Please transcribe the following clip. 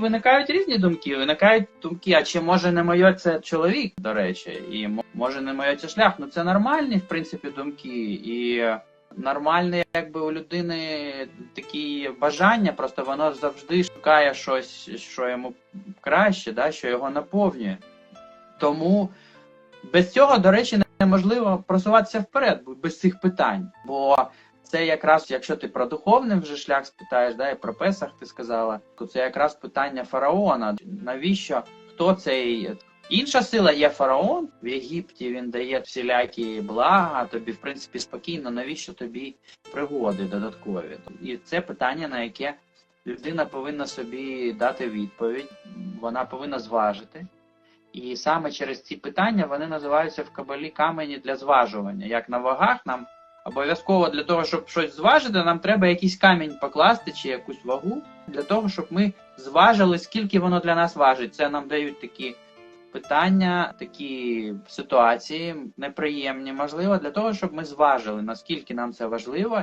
виникають різні думки. Виникають думки, а чи може не моє це чоловік, до речі, і може не моє це шлях. Ну це нормальні, в принципі, думки. І нормальне, якби у людини такі бажання, просто воно завжди шукає щось, що йому краще, да, що його наповнює. Тому без цього, до речі, неможливо просуватися вперед, без цих питань. Бо це якраз, якщо ти про духовний вже шлях спитаєш, да, і про Песах ти сказала, то це якраз питання фараона. Навіщо хто цей? Інша сила є фараон в Єгипті. Він дає всілякі блага. Тобі, в принципі, спокійно. Навіщо тобі пригоди додаткові? І це питання, на яке людина повинна собі дати відповідь. Вона повинна зважити. І саме через ці питання вони називаються в кабалі камені для зважування. Як на вагах нам обов'язково для того, щоб щось зважити, нам треба якийсь камінь покласти чи якусь вагу для того, щоб ми зважили, скільки воно для нас важить. Це нам дають такі питання, такі ситуації неприємні, можливо, для того, щоб ми зважили, наскільки нам це важливо,